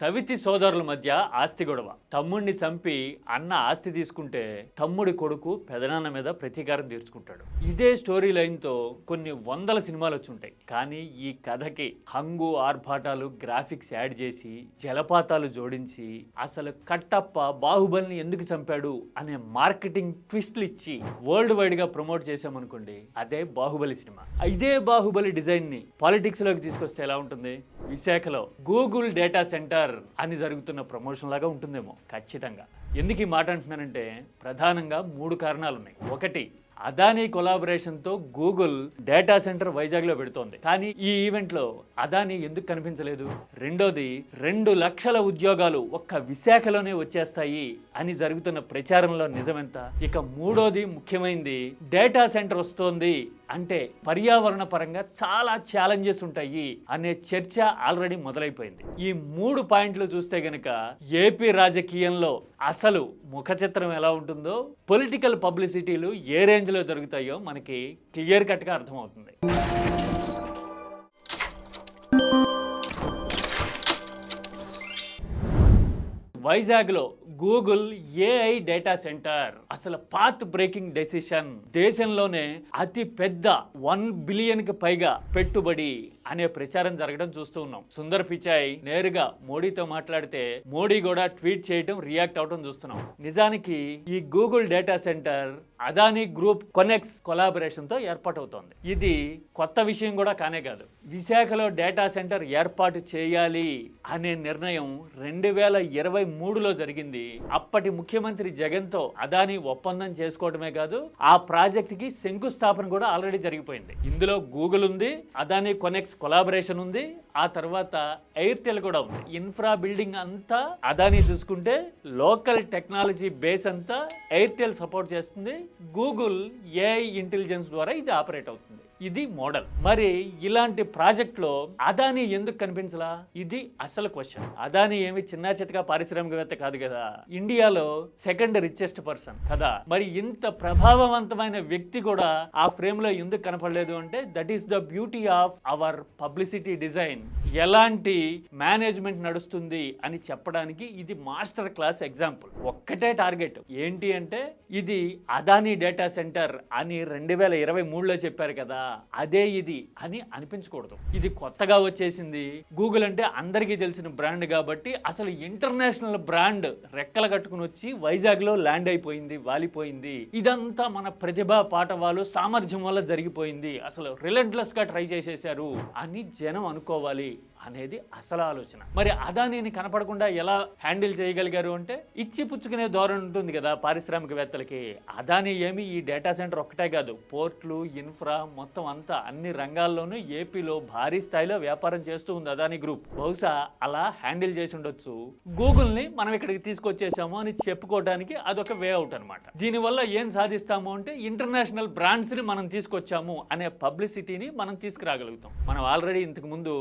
సవితి సోదరుల మధ్య ఆస్తి గొడవ. తమ్ముడిని చంపి అన్న ఆస్తి తీసుకుంటే తమ్ముడి కొడుకు పెదనాన్న మీద ప్రతీకారం తీర్చుకుంటాడు. ఇదే స్టోరీ లైన్తో కొన్ని వందల సినిమాలు వచ్చి ఉంటాయి కానీ ఈ కథకి హంగు ఆర్భాటాలు గ్రాఫిక్స్ యాడ్ చేసి జలపాతాలు జోడించి అసలు కట్టప్ప బాహుబలిని ఎందుకు చంపాడు అనే మార్కెటింగ్ ట్విస్ట్లు ఇచ్చి వరల్డ్ వైడ్గా ప్రమోట్ చేసామనుకోండి అదే బాహుబలి సినిమా. ఇదే బాహుబలి డిజైన్ని పాలిటిక్స్లోకి తీసుకొస్తే ఎలా ఉంటుంది? విశాఖలో గూగుల్ డేటా సెంటర్ అని జరుగుతున్న ప్రమోషన్ లాగా ఉంటుందేమో ఖచ్చితంగా. ఎందుకు ఈ మాట అంటున్నానంటే ప్రధానంగా మూడు కారణాలు ఉన్నాయి ఒకటి అదానీ కొలాబరేషన్తో గూగుల్ డేటా సెంటర్ వైజాగ్లో పెడుతోంది. కానీ ఈ ఈవెంట్లో అదానీ ఎందుకు కనిపించలేదు? రెండోది రెండు లక్షల ఉద్యోగాలు ఒక్క విశాఖలోనే వచ్చేస్తాయి అని జరుగుతున్న ప్రచారంలో నిజమెంత? ఇక మూడోది ముఖ్యమైనది డేటా సెంటర్ వస్తోంది అంటే పర్యావరణ పరంగా చాలా ఛాలెంజెస్ ఉంటాయి అనే చర్చ ఆల్రెడీ మొదలైపోయింది. ఈ మూడు పాయింట్లు చూస్తే గనక ఏపీ రాజకీయంలో అసలు ముఖ చిత్రం ఎలా ఉంటుందో పొలిటికల్ పబ్లిసిటీలు ఏ రేంజ్లో జరుగుతాయో మనకి క్లియర్ కట్గా అర్థమవుతుంది. వైజాగ్లో గూగుల్ ఏఐ డేటా సెంటర్. అసలు పాత్ బ్రేకింగ్ డెసిషన్ దేశంలోనే అతి పెద్ద వన్ బిలియన్కి పైగా పెట్టుబడి. అనే ప్రచారం జరగడం చూస్తూ ఉన్నాం. సుందర్ పిచాయ్ నేరుగా మోడీతో మాట్లాడితే మోడీ కూడా ట్వీట్ చేయడం రియాక్ట్ అవడం చూస్తున్నాం. నిజానికి ఈ Google data centre Adani group Connex కొలాబరేషన్తో ఏర్పాటవుతోంది. ఇది కొత్త విషయం కూడా కానే కాదు. విశాఖలో డేటా సెంటర్ ఏర్పాటు చేయాలి అనే నిర్ణయం రెండు వేల ఇరవై మూడులో జరిగింది. అప్పటి ముఖ్యమంత్రి జగన్తో అదానీ ఒప్పందం చేసుకోవడమే కాదు ఆ ప్రాజెక్ట్కి శంకుస్థాపన కూడా ఆల్రెడీ జరిగిపోయింది. ఇందులో గూగుల్ ఉంది అదానీ కొనెక్స్ కొలాబరేషన్ ఉంది. ఆ తర్వాత ఎయిర్టెల్ కూడా ఉంది. ఇన్ఫ్రా బిల్డింగ్ అంతా అదానీ చూసుకుంటే లోకల్ టెక్నాలజీ బేస్ అంతా ఎయిర్టెల్ సపోర్ట్ చేస్తుంది. గూగుల్ ఏఐ ఇంటెలిజెన్స్ ద్వారా ఇది ఆపరేట్ అవుతుంది. ఇది మోడల్. మరి ఇలాంటి ప్రాజెక్ట్లో అదాని అదానీ ఎందుకు కనిపించలా? ఇది అసలు క్వశ్చన్ అదానీ ఏమి చిన్న చితక పారిశ్రామికవేత్త కాదు కదా. ఇండియాలో సెకండ్ రిచెస్ట్ పర్సన్ కదా. మరి ఇంత ప్రభావవంతమైన వ్యక్తి కూడా ఆ ఫ్రేమ్లో ఎందుకు కనపడలేదు అంటే that is the beauty of our publicity design ఎలాంటి మేనేజ్మెంట్ నడుస్తుంది అని చెప్పడానికి ఇది మాస్టర్ క్లాస్ ఎగ్జాంపుల్. ఒక్కటే టార్గెట్. ఏంటి అంటే ఇది అదానీ డేటా సెంటర్ అని రెండు వేల ఇరవై మూడులో చెప్పారు కదా అదే ఇది అని అనిపించకూడదు. ఇది కొత్తగా వచ్చేసింది. గూగుల్ అంటే అందరికీ తెలిసిన బ్రాండ్ కాబట్టి అసలు ఇంటర్నేషనల్ బ్రాండ్ రెక్కలు కట్టుకుని వచ్చి వైజాగ్లో ల్యాండ్ అయిపోయింది వాలిపోయింది. ఇదంతా మన ప్రతిభ వాళ్ళు సామర్థ్యం వల్ల జరిగిపోయింది. అసలు రిలెంట్లెస్గా ట్రై చేసేసారు అని జనం అనుకోవాలి. week. అనేది అసలు ఆలోచన. మరి అదానీని కనపడకుండా ఎలా హ్యాండిల్ చేయగలిగారు అంటే ఇచ్చి పుచ్చుకునే ధోరణి ఉంటుంది కదా పారిశ్రామికవేత్తలకి. అదానీ ఏమి ఈ డేటా సెంటర్ ఒక్కటే కాదు పోర్ట్లు ఇన్ఫ్రా మొత్తం అంతా అన్ని రంగాల్లోనూ ఏపీలో భారీ స్థాయిలో వ్యాపారం చేస్తూ ఉంది అదానీ గ్రూప్. బహుశా అలా హ్యాండిల్ చేసి ఉండొచ్చు. గూగుల్ని మనం ఇక్కడికి తీసుకొచ్చేసాము అని చెప్పుకోవడానికి అదొక వే అవుట్ అనమాట దీనివల్ల ఏం సాధిస్తాము అంటే ఇంటర్నేషనల్ బ్రాండ్స్ని మనం తీసుకొచ్చాము అనే పబ్లిసిటీని మనం తీసుకురాగలుగుతాం. మనం ఆల్రెడీ ఇంతకు ముందు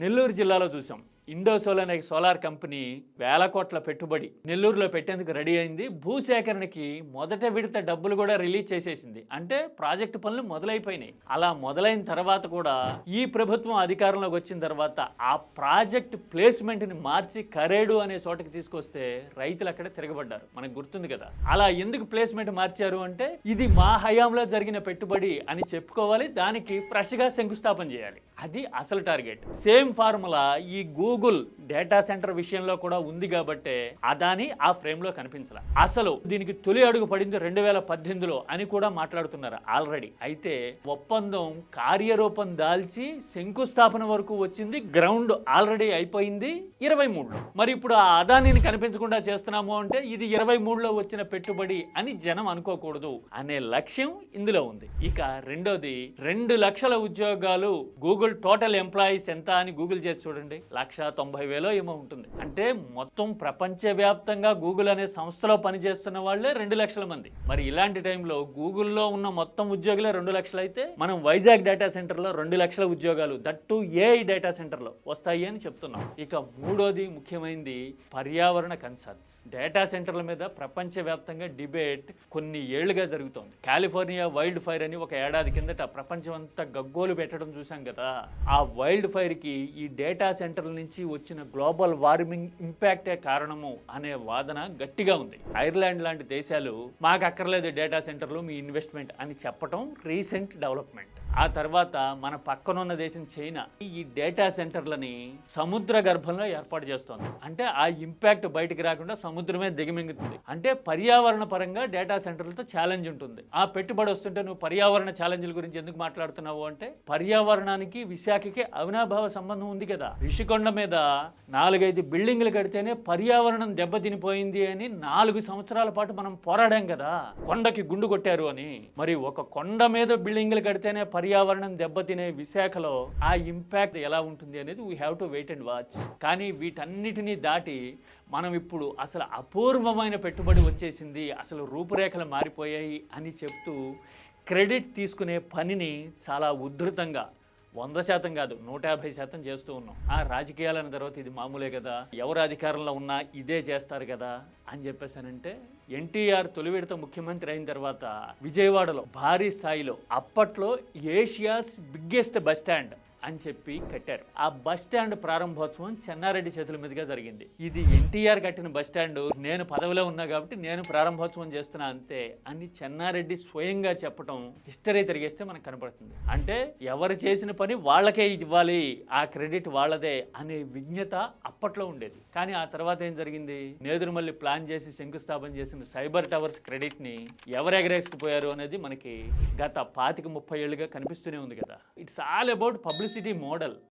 నెల్లూరు నెల్లూరు జిల్లాలో చూసాం. ఇండోసోల్ అనే సోలార్ కంపెనీ వేల కోట్ల పెట్టుబడి నెల్లూరులో పెట్టేందుకు రెడీ అయింది. భూసేకరణకి మొదట విడత డబ్బులు కూడా రిలీజ్ చేసేసింది. అంటే ప్రాజెక్టు పనులు మొదలైపోయినాయి. అలా మొదలైన తర్వాత కూడా ఈ ప్రభుత్వం అధికారంలోకి వచ్చిన తర్వాత ఆ ప్రాజెక్ట్ ప్లేస్మెంట్ని మార్చి కరేడు అనే చోటకి తీసుకొస్తే రైతులు అక్కడ తిరగబడ్డారు. మనకు గుర్తుంది కదా. అలా ఎందుకు ప్లేస్మెంట్ మార్చారు అంటే ఇది మా హయాంలో జరిగిన పెట్టుబడి అని చెప్పుకోవాలి. దానికి ఫ్రెష్గా శంకుస్థాపన చేయాలి. అది అసలు టార్గెట్. సేమ్ ఫార్ములా ఈ గూగుల్ డేటా సెంటర్ విషయంలో కూడా ఉంది కాబట్టే అదాని ఆ ఫ్రేమ్లో కనిపించాల. అసలు దీనికి తొలి అడుగు పడింది రెండు వేల పద్దెనిమిదిలో అని కూడా మాట్లాడుతున్నారు ఆల్రెడీ. అయితే ఒప్పందం కార్యరూపం దాల్చి శంకుస్థాపన వరకు వచ్చింది గ్రౌండ్ ఆల్రెడీ అయిపోయింది ఇరవై మూడులో. మరి ఇప్పుడు ఆ అదానిని కనిపించకుండా చేస్తున్నాము అంటే ఇది ఇరవై మూడులో వచ్చిన పెట్టుబడి అని జనం అనుకోకూడదు అనే లక్ష్యం ఇందులో ఉంది. ఇక రెండోది రెండు లక్షల ఉద్యోగాలు గూగుల్ టోటల్ ఎంప్లాయీస్ ఎంత అని గూగుల్ చేసి చూడండి. లక్ష తొంభై వేలో ఏమో ఉంటుంది. అంటే మొత్తం ప్రపంచవ్యాప్తంగా గూగుల్ అనే సంస్థలో పనిచేస్తున్న వాళ్ళే రెండు లక్షల మంది. మరి ఇలాంటి టైంలో గూగుల్లో ఉన్న మొత్తం ఉద్యోగులే రెండు లక్షలు అయితే మనం వైజాగ్ డేటా సెంటర్లో రెండు లక్షల ఉద్యోగాలు దట్టు ఏఐ డేటా సెంటర్లో వస్తాయి అని చెప్తున్నాం. ఇక మూడోది ముఖ్యమైనది పర్యావరణ కన్సర్న్స్ డేటా సెంటర్ల మీద ప్రపంచవ్యాప్తంగా డిబేట్ కొన్ని ఏళ్ళుగా జరుగుతోంది. కాలిఫోర్నియా వైల్డ్ ఫైర్ అని ఒక ఏడాది కిందట ప్రపంచం అంతా గగ్గోలు పెట్టడం చూసాం కదా. ఆ వైల్డ్ ఫైర్కి ఈ డేటా సెంటర్ల నుంచి నుంచి వచ్చిన గ్లోబల్ వార్మింగ్ ఇంపాక్టే కారణము అనే వాదన గట్టిగా ఉంది. ఐర్లాండ్ లాంటి దేశాలు మాకు అక్కర్లేదు డేటా సెంటర్లు మీ ఇన్వెస్ట్మెంట్ అని చెప్పటం రీసెంట్ డెవలప్మెంట్. ఆ తర్వాత మన పక్కనున్న దేశం చైనా ఈ డేటా సెంటర్లని సముద్ర గర్భంలో ఏర్పాటు చేస్తోంది. అంటే ఆ ఇంపాక్ట్ బయటికి రాకుండా సముద్రమే దిగమింగుతుంది. అంటే పర్యావరణ పరంగా డేటా సెంటర్లతో ఛాలెంజ్ ఉంటుంది. ఆ పెట్టుబడి వస్తుంటే నువ్వు పర్యావరణ ఛాలెంజ్ల గురించి ఎందుకు మాట్లాడుతున్నావు అంటే పర్యావరణానికి విశాఖకి అవినాభావ సంబంధం ఉంది కదా. రిషికొండ మీద నాలుగైదు బిల్డింగ్లు కడితేనే పర్యావరణం దెబ్బతినిపోయింది అని నాలుగు సంవత్సరాల పాటు మనం పోరాడాం కదా. కొండకి గుండు కొట్టారు అని. మరి ఒక కొండ మీద బిల్డింగ్లు కడితేనే పర్యావరణం దెబ్బతినే విశాఖలో ఆ ఇంపాక్ట్ ఎలా ఉంటుంది అనేది we have to wait and watch కానీ వీటన్నిటినీ దాటి మనం ఇప్పుడు అసలు అపూర్వమైన పెట్టుబడి వచ్చేసింది అసలు రూపురేఖలు మారిపోయాయి అని చెప్తూ క్రెడిట్ తీసుకునే పనిని చాలా ఉధృతంగా వంద శాతం కాదు నూట యాభై శాతం చేస్తూ ఉన్నాం. ఆ రాజకీయాలన్న తర్వాత ఇది మామూలే కదా ఎవరు అధికారంలో ఉన్నా ఇదే చేస్తారు కదా అని చెప్పేసానంటే ఎన్టీఆర్ తొలి విడత ముఖ్యమంత్రి అయిన తర్వాత విజయవాడలో భారీ స్థాయిలో అప్పట్లో ఏషియాస్ బిగ్గెస్ట్ బస్ స్టాండ్ అని చెప్పి కట్టారు. ఆ బస్ స్టాండ్ ప్రారంభోత్సవం చెన్నారెడ్డి చేతుల మీదుగా జరిగింది. ఇది ఎన్టీఆర్ కట్టిన బస్ స్టాండ్. నేను పదవిలో ఉన్నా కాబట్టి నేను ప్రారంభోత్సవం చేస్తున్నా అంతే. అని చెన్నారెడ్డి స్వయంగా చెప్పడం హిస్టరీ తిరిగేస్తే మనకు కనపడుతుంది. అంటే ఎవరు చేసిన పని వాళ్ళకే ఇవ్వాలి. ఆ క్రెడిట్ వాళ్ళదే అనే విజ్ఞత అప్పట్లో ఉండేది. కానీ ఆ తర్వాత ఏం జరిగింది? నేదురుమల్లి ప్లాన్ చేసి శంకుస్థాపన చేసిన సైబర్ టవర్స్ క్రెడిట్ని ఎవరు ఎగరేసుకుపోయారు అనేది మనకి గత పాతిక ముప్పై ఏళ్ళుగా కనిపిస్తూనే ఉంది కదా. It's all about publicity model.